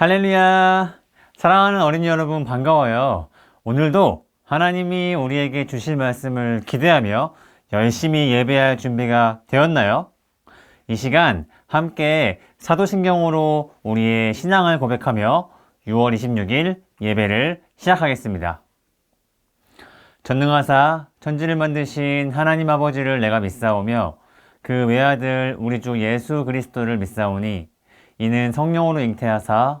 할렐루야! 사랑하는 어린이 여러분 반가워요. 오늘도 하나님이 우리에게 주실 말씀을 기대하며 열심히 예배할 준비가 되었나요? 이 시간 함께 사도신경으로 우리의 신앙을 고백하며 6월 26일 예배를 시작하겠습니다. 전능하사 천지를 만드신 하나님 아버지를 내가 믿사오며 그 외아들 우리 주 예수 그리스도를 믿사오니 이는 성령으로 잉태하사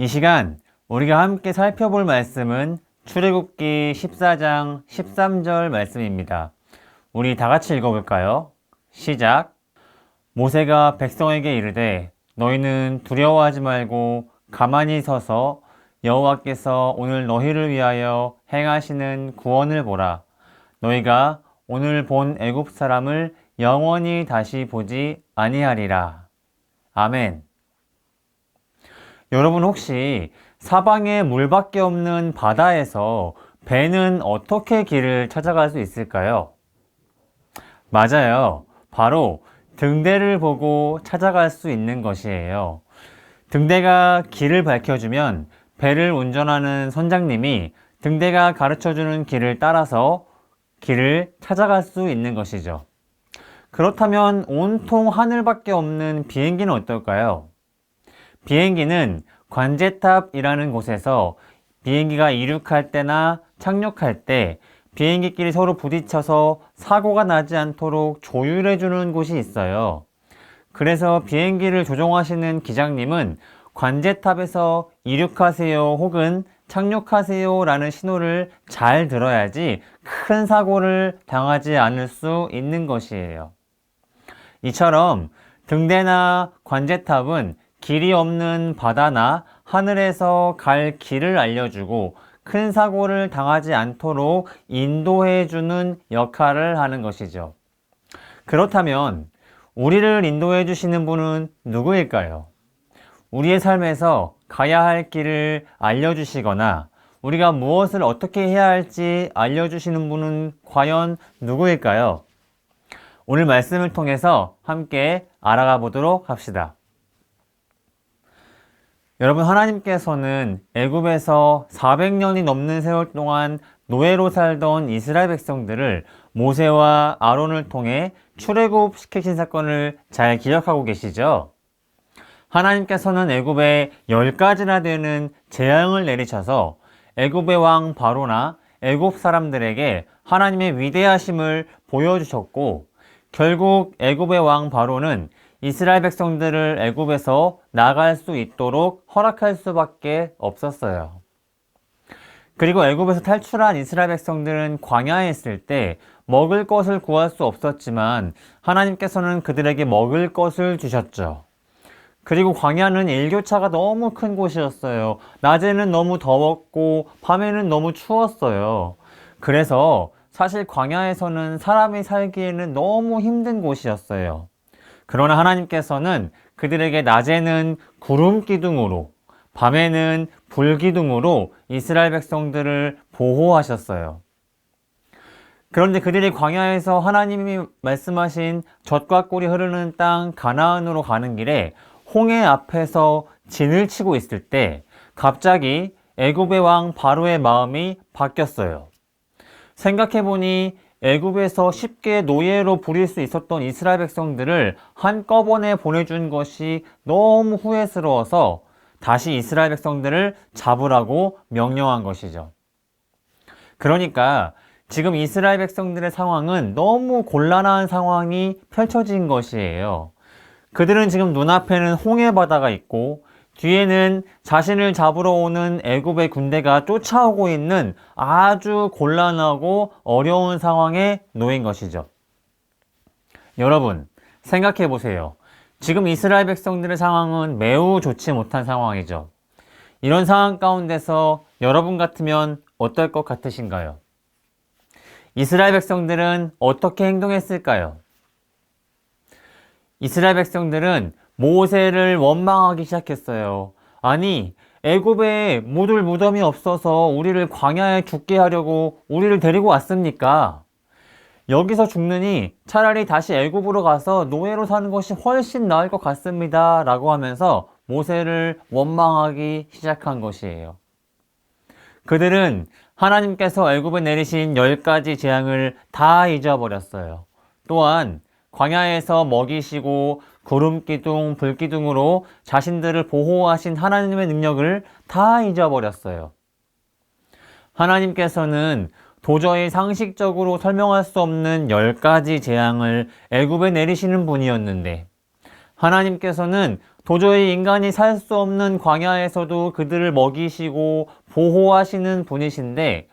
이 시간 우리가 함께 살펴볼 말씀은 출애굽기 14장 13절 말씀입니다. 우리 다 같이 읽어볼까요? 시작. 모세가 백성에게 이르되 너희는 두려워하지 말고 가만히 서서 여호와께서 오늘 너희를 위하여 행하시는 구원을 보라. 너희가 오늘 본 애굽 사람을 영원히 다시 보지 아니하리라. 아멘. 여러분 혹시 사방에 물밖에 없는 바다에서 배는 어떻게 길을 찾아갈 수 있을까요? 맞아요. 바로 등대를 보고 찾아갈 수 있는 것이에요. 등대가 길을 밝혀주면 배를 운전하는 선장님이 등대가 가르쳐주는 길을 따라서 길을 찾아갈 수 있는 것이죠. 그렇다면 온통 하늘밖에 없는 비행기는 어떨까요? 비행기는 관제탑이라는 곳에서 비행기가 이륙할 때나 착륙할 때 비행기끼리 서로 부딪혀서 사고가 나지 않도록 조율해 주는 곳이 있어요. 그래서 비행기를 조종하시는 기장님은 관제탑에서 이륙하세요 혹은 착륙하세요 라는 신호를 잘 들어야지 큰 사고를 당하지 않을 수 있는 것이에요. 이처럼 등대나 관제탑은 길이 없는 바다나 하늘에서 갈 길을 알려주고 큰 사고를 당하지 않도록 인도해주는 역할을 하는 것이죠. 그렇다면 우리를 인도해 주시는 분은 누구일까요? 우리의 삶에서 가야 할 길을 알려주시거나 우리가 무엇을 어떻게 해야 할지 알려주시는 분은 과연 누구일까요? 오늘 말씀을 통해서 함께 알아가 보도록 합시다. 여러분 하나님께서는 애굽에서 400년이 넘는 세월 동안 노예로 살던 이스라엘 백성들을 모세와 아론을 통해 출애굽 시키신 사건을 잘 기억하고 계시죠? 하나님께서는 애굽에 열 가지나 되는 재앙을 내리셔서 애굽의 왕 바로나 애굽 사람들에게 하나님의 위대하심을 보여주셨고 결국 애굽의 왕 바로는 이스라엘 백성들을 애굽에서 나갈 수 있도록 허락할 수밖에 없었어요. 그리고 애굽에서 탈출한 이스라엘 백성들은 광야에 있을 때 먹을 것을 구할 수 없었지만 하나님께서는 그들에게 먹을 것을 주셨죠. 그리고 광야는 일교차가 너무 큰 곳이었어요. 낮에는 너무 더웠고 밤에는 너무 추웠어요. 그래서 사실 광야에서는 사람이 살기에는 너무 힘든 곳이었어요. 그러나 하나님께서는 그들에게 낮에는 구름 기둥으로 밤에는 불 기둥으로 이스라엘 백성들을 보호하셨어요. 그런데 그들이 광야에서 하나님이 말씀하신 젖과 꿀이 흐르는 땅 가나안으로 가는 길에 홍해 앞에서 진을 치고 있을 때 갑자기 애굽의 왕 바로의 마음이 바뀌었어요. 생각해 보니 애굽에서 쉽게 노예로 부릴 수 있었던 이스라엘 백성들을 한꺼번에 보내준 것이 너무 후회스러워서 다시 이스라엘 백성들을 잡으라고 명령한 것이죠. 그러니까 지금 이스라엘 백성들의 상황은 너무 곤란한 상황이 펼쳐진 것이에요. 그들은 지금 눈앞에는 홍해 바다가 있고 뒤에는 자신을 잡으러 오는 애굽의 군대가 쫓아오고 있는 아주 곤란하고 어려운 상황에 놓인 것이죠. 여러분, 생각해 보세요. 지금 이스라엘 백성들의 상황은 매우 좋지 못한 상황이죠. 이런 상황 가운데서 여러분 같으면 어떨 것 같으신가요? 이스라엘 백성들은 어떻게 행동했을까요? 이스라엘 백성들은 모세를 원망하기 시작했어요. 아니, 애굽에 묻을 무덤이 없어서 우리를 광야에 죽게 하려고 우리를 데리고 왔습니까? 여기서 죽느니 차라리 다시 애굽으로 가서 노예로 사는 것이 훨씬 나을 것 같습니다. 라고 하면서 모세를 원망하기 시작한 것이에요. 그들은 하나님께서 애굽에 내리신 열 가지 재앙을 다 잊어버렸어요. 또한 광야에서 먹이시고 구름 기둥, 불 기둥으로 자신들을 보호하신 하나님의 능력을 다 잊어버렸어요. 하나님께서는 도저히 상식적으로 설명할 수 없는 열 가지 재앙을 애굽에 내리시는 분이었는데 하나님께서는 도저히 인간이 살 수 없는 광야에서도 그들을 먹이시고 보호하시는 분이신데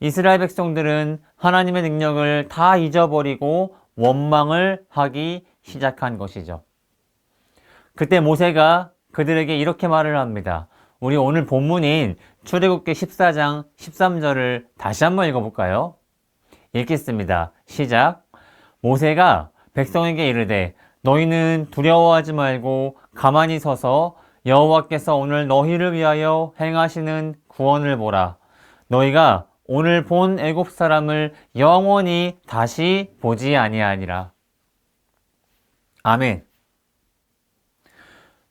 이스라엘 백성들은 하나님의 능력을 다 잊어버리고 원망을 하기 시작한 것이죠. 그때 모세가 그들에게 이렇게 말을 합니다. 우리 오늘 본문인 출애굽기 14장 13절을 다시 한번 읽어볼까요? 읽겠습니다. 시작. 모세가 백성에게 이르되 너희는 두려워하지 말고 가만히 서서 여호와께서 오늘 너희를 위하여 행하시는 구원을 보라. 너희가 오늘 본 애굽 사람을 영원히 다시 보지 아니하니라. 아멘.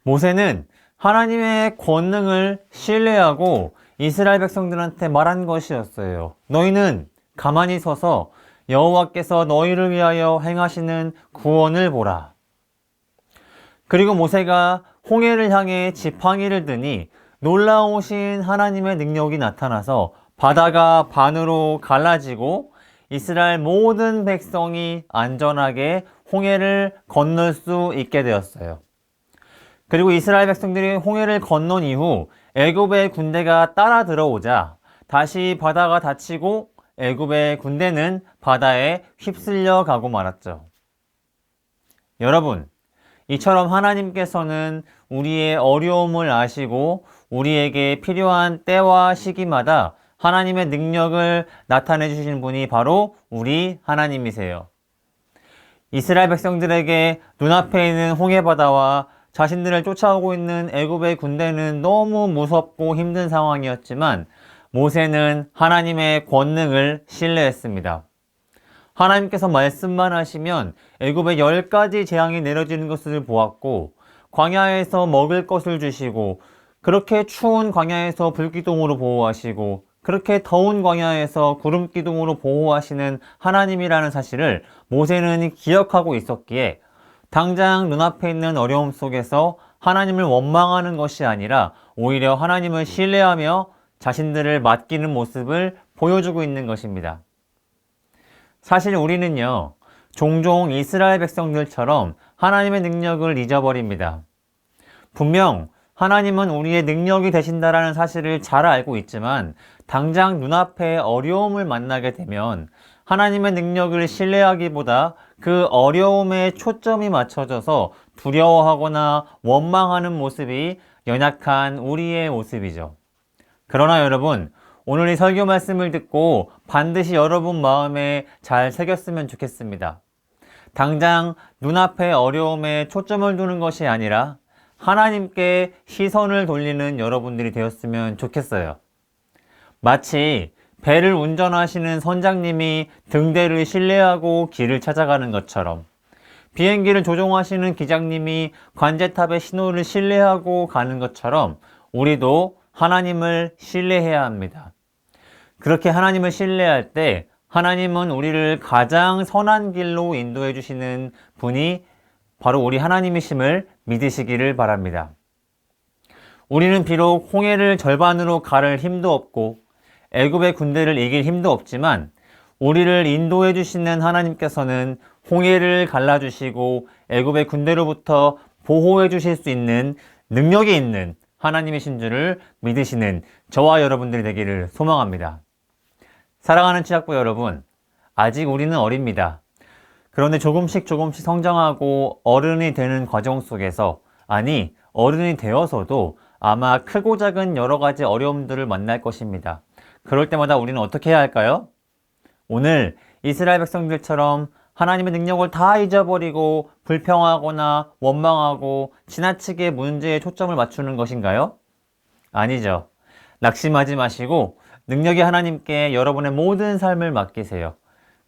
모세는 하나님의 권능을 신뢰하고 이스라엘 백성들한테 말한 것이었어요. 너희는 가만히 서서 여호와께서 너희를 위하여 행하시는 구원을 보라. 그리고 모세가 홍해를 향해 지팡이를 드니 놀라우신 하나님의 능력이 나타나서 바다가 반으로 갈라지고 이스라엘 모든 백성이 안전하게 홍해를 건널 수 있게 되었어요. 그리고 이스라엘 백성들이 홍해를 건넌 이후 애굽의 군대가 따라 들어오자 다시 바다가 닫히고 애굽의 군대는 바다에 휩쓸려 가고 말았죠. 여러분, 이처럼 하나님께서는 우리의 어려움을 아시고 우리에게 필요한 때와 시기마다 하나님의 능력을 나타내 주시는 분이 바로 우리 하나님이세요. 이스라엘 백성들에게 눈앞에 있는 홍해바다와 자신들을 쫓아오고 있는 애굽의 군대는 너무 무섭고 힘든 상황이었지만 모세는 하나님의 권능을 신뢰했습니다. 하나님께서 말씀만 하시면 애굽에 열 가지 재앙이 내려지는 것을 보았고 광야에서 먹을 것을 주시고 그렇게 추운 광야에서 불기둥으로 보호하시고 그렇게 더운 광야에서 구름 기둥으로 보호하시는 하나님이라는 사실을 모세는 기억하고 있었기에 당장 눈앞에 있는 어려움 속에서 하나님을 원망하는 것이 아니라 오히려 하나님을 신뢰하며 자신들을 맡기는 모습을 보여주고 있는 것입니다. 사실 우리는요, 종종 이스라엘 백성들처럼 하나님의 능력을 잊어버립니다. 분명 하나님은 우리의 능력이 되신다라는 사실을 잘 알고 있지만 당장 눈앞에 어려움을 만나게 되면 하나님의 능력을 신뢰하기보다 그 어려움에 초점이 맞춰져서 두려워하거나 원망하는 모습이 연약한 우리의 모습이죠. 그러나 여러분, 오늘 이 설교 말씀을 듣고 반드시 여러분 마음에 잘 새겼으면 좋겠습니다. 당장 눈앞의 어려움에 초점을 두는 것이 아니라 하나님께 시선을 돌리는 여러분들이 되었으면 좋겠어요. 마치 배를 운전하시는 선장님이 등대를 신뢰하고 길을 찾아가는 것처럼 비행기를 조종하시는 기장님이 관제탑의 신호를 신뢰하고 가는 것처럼 우리도 하나님을 신뢰해야 합니다. 그렇게 하나님을 신뢰할 때 하나님은 우리를 가장 선한 길로 인도해 주시는 분이 바로 우리 하나님이심을 믿으시기를 바랍니다. 우리는 비록 홍해를 절반으로 가를 힘도 없고 애굽의 군대를 이길 힘도 없지만 우리를 인도해 주시는 하나님께서는 홍해를 갈라 주시고 애굽의 군대로부터 보호해 주실 수 있는 능력이 있는 하나님이신 줄을 믿으시는 저와 여러분들이 되기를 소망합니다. 사랑하는 치약부 여러분, 아직 우리는 어립니다. 그런데 조금씩 조금씩 성장하고 어른이 되는 과정 속에서, 아니, 어른이 되어서도 아마 크고 작은 여러 가지 어려움들을 만날 것입니다. 그럴 때마다 우리는 어떻게 해야 할까요? 오늘 이스라엘 백성들처럼 하나님의 능력을 다 잊어버리고 불평하거나 원망하고 지나치게 문제에 초점을 맞추는 것인가요? 아니죠. 낙심하지 마시고 능력이 하나님께 여러분의 모든 삶을 맡기세요.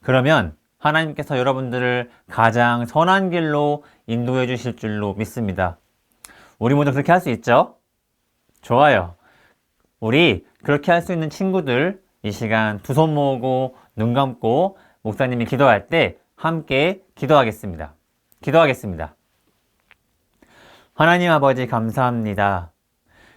그러면 하나님께서 여러분들을 가장 선한 길로 인도해 주실 줄로 믿습니다. 우리 모두 그렇게 할 수 있죠? 좋아요. 우리 그렇게 할 수 있는 친구들 이 시간 두 손 모으고 눈 감고 목사님이 기도할 때 함께 기도하겠습니다. 기도하겠습니다. 하나님 아버지 감사합니다.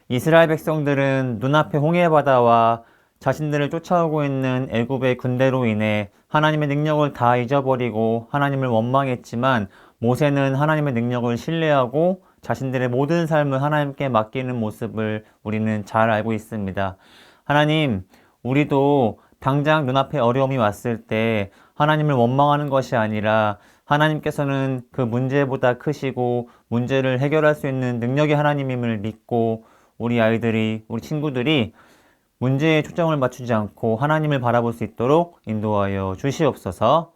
이스라엘 백성들은 눈앞에 홍해 바다와 자신들을 쫓아오고 있는 애굽의 군대로 인해 하나님의 능력을 다 잊어버리고 하나님을 원망했지만 모세는 하나님의 능력을 신뢰하고 자신들의 모든 삶을 하나님께 맡기는 모습을 우리는 잘 알고 있습니다. 하나님, 우리도 당장 눈앞에 어려움이 왔을 때 하나님을 원망하는 것이 아니라 하나님께서는 그 문제보다 크시고 문제를 해결할 수 있는 능력의 하나님임을 믿고 우리 아이들이, 우리 친구들이 문제에 초점을 맞추지 않고 하나님을 바라볼 수 있도록 인도하여 주시옵소서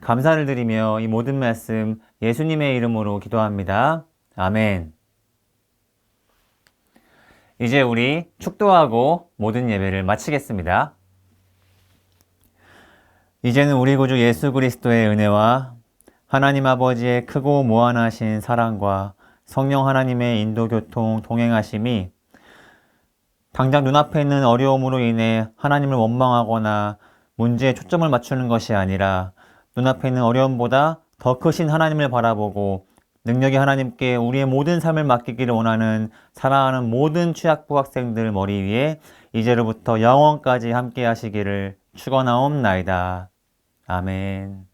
감사를 드리며 이 모든 말씀 예수님의 이름으로 기도합니다. 아멘. 이제 우리 축도하고 모든 예배를 마치겠습니다. 이제는 우리 구주 예수 그리스도의 은혜와 하나님 아버지의 크고 무한하신 사랑과 성령 하나님의 인도 교통 동행하심이 당장 눈앞에 있는 어려움으로 인해 하나님을 원망하거나 문제에 초점을 맞추는 것이 아니라 눈앞에 있는 어려움보다 더 크신 하나님을 바라보고 능력이 하나님께 우리의 모든 삶을 맡기기를 원하는 사랑하는 모든 취약부 학생들 머리 위에 이제로부터 영원까지 함께 하시기를 축원하옵나이다. 아멘.